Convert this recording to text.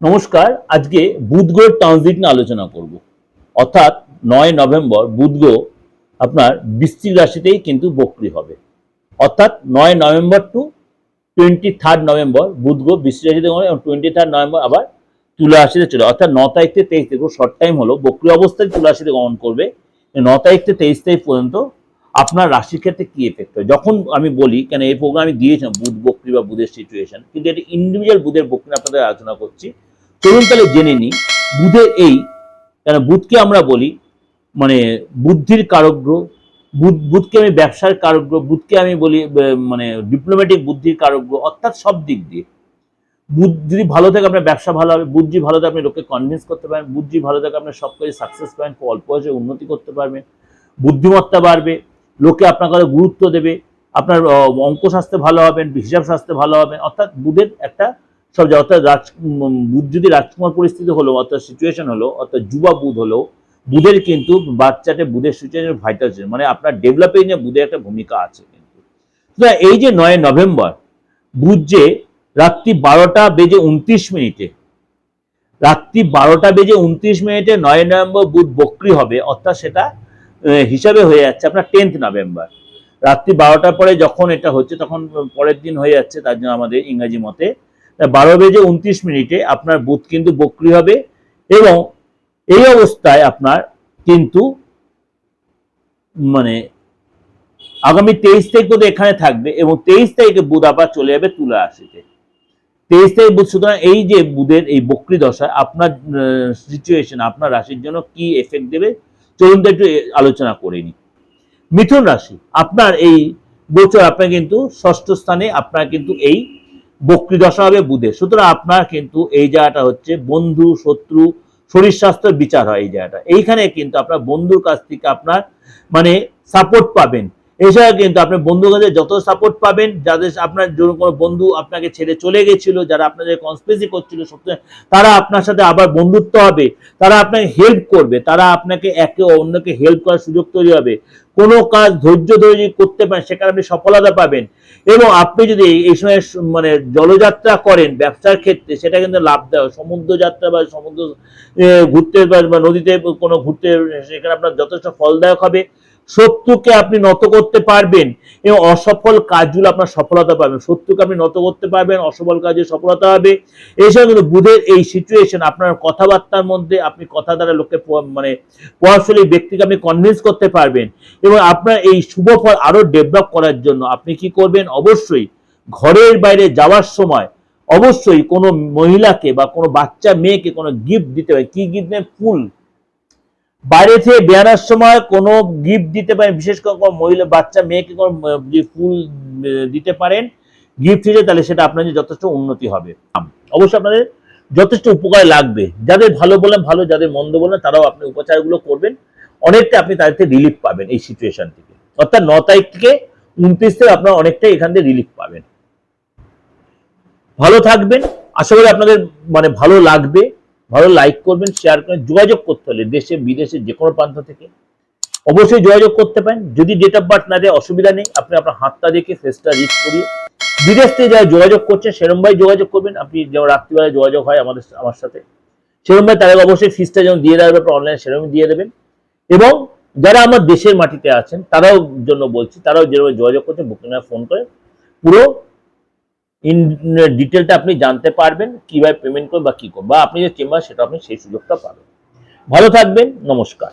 নমস্কার, আজকে বুধ গ্রহের ট্রানজিট নিয়ে আলোচনা করব। অর্থাৎ নয় নভেম্বর বুধ গ্রহ আপনার বৃশ্চিক রাশিতেই কিন্তু বক্রি হবে। অর্থাৎ নয় November to twenty third November বুধ গ্রহ বৃশ্চিক রাশিতে হবে এবং টোয়েন্টি থার্ড নভেম্বর আবার তুলা রাশিতে চলে অর্থাৎ ন তারিখ থেকে তেইশ তারিখ শর্ট টাইম হলো। বক্রি অবস্থায় তুলা রাশিতে গমন করবে। ন তারিখ থেকে তেইশ তারিখ পর্যন্ত আপনার রাশির ক্ষেত্রে কি এফেক্ট হয়? যখন আমি বলি, কেন এই প্রোগ্রাম দিয়েছিলাম, বুধ বক্রি বা বুধের সিচুয়েশন কিন্তু এটা ইন্ডিভিজুয়াল বুধের বক্রি আপনাদের আলোচনা করছি। চলুন তাহলে জেনে নিই, বুধের এই, কেন বুধকে আমরা বলি মানে বুদ্ধির কারগ্র বুধ, বুধকে আমি ব্যবসার কারগ্র বুধকে আমি বলি মানে ডিপ্লোম্যাটিক বুদ্ধির কারগ্র অর্থাৎ সব দিক দিয়ে। বুধ যদি ভালো থাকে, আপনার ব্যবসা ভালো হবে যদি ভালো থাকে, আপনি লোককে কনভিন্স করতে পারেন যদি ভালো থাকে আপনার সব কাজে সাকসেস পাবেন অল্প বয়সে উন্নতি করতে পারবেন, বুদ্ধিমত্তা বাড়বে, লোকে আপনার কাছে গুরুত্ব দেবে, আপনার অঙ্ক শাস্ত্রে ভালো হবেন, হিসাব শাস্ত্রে ভালো হবেন, অর্থাৎ বুধের একটা সব অর্থাৎ রাজ বুধ যদি রাজকুমার পরিস্থিতি হলো, অর্থাৎ সিচুয়েশন হলো, অর্থাৎ যুবা বুধ হলো, বুধের কিন্তু বাচ্চাটে বুধের সিচুয়েশন ভাইটাল মানে আপনার ডেভেলপিং এ বুধের একটা ভূমিকা আছে কিন্তু। এই যে নয় নভেম্বর, বুধ যে রাত্রি বারোটা বেজে উনত্রিশ মিনিটে, রাত্রি বারোটা বেজে উনত্রিশ মিনিটে নয় নভেম্বর বুধ বক্রি হবে, অর্থাৎ সেটা হিসাবে হয়ে যাচ্ছে আপনার টেন্থ নভেম্বর। রাত্রি বারোটার পরে যখন এটা হচ্ছে, তখন পরের দিন হয়ে যাচ্ছে, তার জন্য আমাদের ইংরাজি মতে বারো বেজে উনত্রিশ মিনিটে আপনার বুথ কিন্তু বক্রি হবে এবং এই অবস্থায় আপনার কিন্তু মানে আগামী তেইশ তারিখ পর্যন্ত এখানে থাকবে এবং তেইশ তারিখে বুধ আবার চলে যাবে তুলা রাশিতে। তেইশ তারিখ বুধ, সুতরাং এই যে বুধের এই বক্রি দশা, আপনার সিচুয়েশন আপনার রাশির জন্য কি এফেক্ট দেবে? চলুন তো একটু আলোচনা করে নিই। মিথুন রাশি, আপনার এই গোচর আপনার কিন্তু ষষ্ঠ স্থানে, আপনার কিন্তু এই বক্রি হবে, বুধের। সুতরাং আপনার কিন্তু এই জায়গাটা হচ্ছে বন্ধু, শত্রু, শরীর স্বাস্থ্যের বিচার হয় এই জায়গাটা। এইখানে কিন্তু আপনার বন্ধুর কাছ থেকে আপনার মানে সাপোর্ট পাবেন। এছাড়া কিন্তু আপনার বন্ধুর কাছে যত সাপোর্ট পাবেন, যাদের আপনার জন্য কোনো বন্ধু আপনাকে ছেড়ে চলে গেছিল, যারা আপনাদের কনস্পেসি করছিল তারা আপনার সাথে আবার বন্ধুত্ব হবে, তারা আপনাকে হেল্প করবে, তারা আপনাকে একে অন্যকে হেল্প করার সুযোগ তৈরি হবে। কোনো কাজ ধৈর্য ধরে যদি করতে পারেন, সেখানে আপনি সফলতা পাবেন। এবং আপনি যদি এই- সময় মানে জলযাত্রা করেন ব্যবসার ক্ষেত্রে, সেটা কিন্তু লাভদায়ক। সমুদ্র যাত্রা বা সমুদ্র ঘুরতে বা নদীতে কোনো ঘুরতে, সেখানে আপনার যথেষ্ট ফলদায়ক হবে। শত্রুকে আপনি নত করতে পারবেন এবং অসফল কাজগুলো আপনার সফলতা পাবেন শত্রুকে আপনি নত করতে পারবেন, অসফল কাজে সফলতা হবে। এছাড়া কিন্তু বুধের এই সিচুয়েশন আপনার কথাবার্তার মধ্যে আপনি কথা দ্বারা লোককে মানে প্রভাবশালী ব্যক্তিকে আপনি কনভিন্স করতে পারবেন। এবং আপনার এই শুভ ফল আরও ডেভেলপ করার জন্য আপনি কি করবেন? অবশ্যই ঘরের বাইরে যাওয়ার সময় অবশ্যই কোনো মহিলাকে বা কোনো বাচ্চা মেয়েকে কোনো গিফট দিতে হবে কি গিফট নেই ফুল। বাইরে থেকে বেড়ানোর সময় কোনো গিফট দিতে পারেন, বিশেষ করে কোনো মহিলা, বাচ্চা, মেয়েকে কোনো ফুল দিতে পারেন গিফট হিসেবে তাহলে সেটা আপনাদের যথেষ্ট উন্নতি হবে। অবশ্যই আপনাদের যথেষ্ট উপকার লাগবে। যাদের ভালো বলেন ভালো, যাদের মন্দ বলেন তারাও আপনি উপচারগুলো করবেন। অনেকটা আপনি তাদের রিলিফ পাবেন এই সিচুয়েশন থেকে। অর্থাৎ ন তারিখ থেকে উনত্রিশ থেকে আপনার অনেকটাই এখান থেকে রিলিফ পাবেন। ভালো থাকবেন। আশা করি আপনাদের মানে ভালো লাগবে। ভালো লাইক করবেন শেয়ার করবেন, যোগাযোগ করতে হলে দেশে, বিদেশে যে কোনো প্রান্ত থেকে অবশ্যই যোগাযোগ করতে পারেন। যদি ডেট অফ বার্থ না দেয়, অসুবিধা নেই। আপনি আপনার হাতটা দেখে ফেসটা রিচ করিয়ে বিদেশ থেকে যারা যোগাযোগ করছে সেরম ভাই যোগাযোগ করবেন। আপনি যেমন রাত্রিবেলায় যোগাযোগ হয় আমাদের, আমার সাথে সেরম ভাই তাদের অবশ্যই ফিসটা যেমন দিয়ে দেওয়ার ব্যাপার অনলাইনে সেরকম দিয়ে দেবেন। এবং যারা আমার দেশের মাটিতে আছেন, তারাও জন্য বলছি, তারাও যেভাবে যোগাযোগ করছে বুকিং ফোন করে পুরো ইন ডিটেলটা আপনি জানতে পারবেন, কীভাবে পেমেন্ট করবেন বা কী করবেন। বা আপনি যে চেম্বার সেটা আপনি সেই সুযোগটা পাবেন। ভালো থাকবেন, নমস্কার।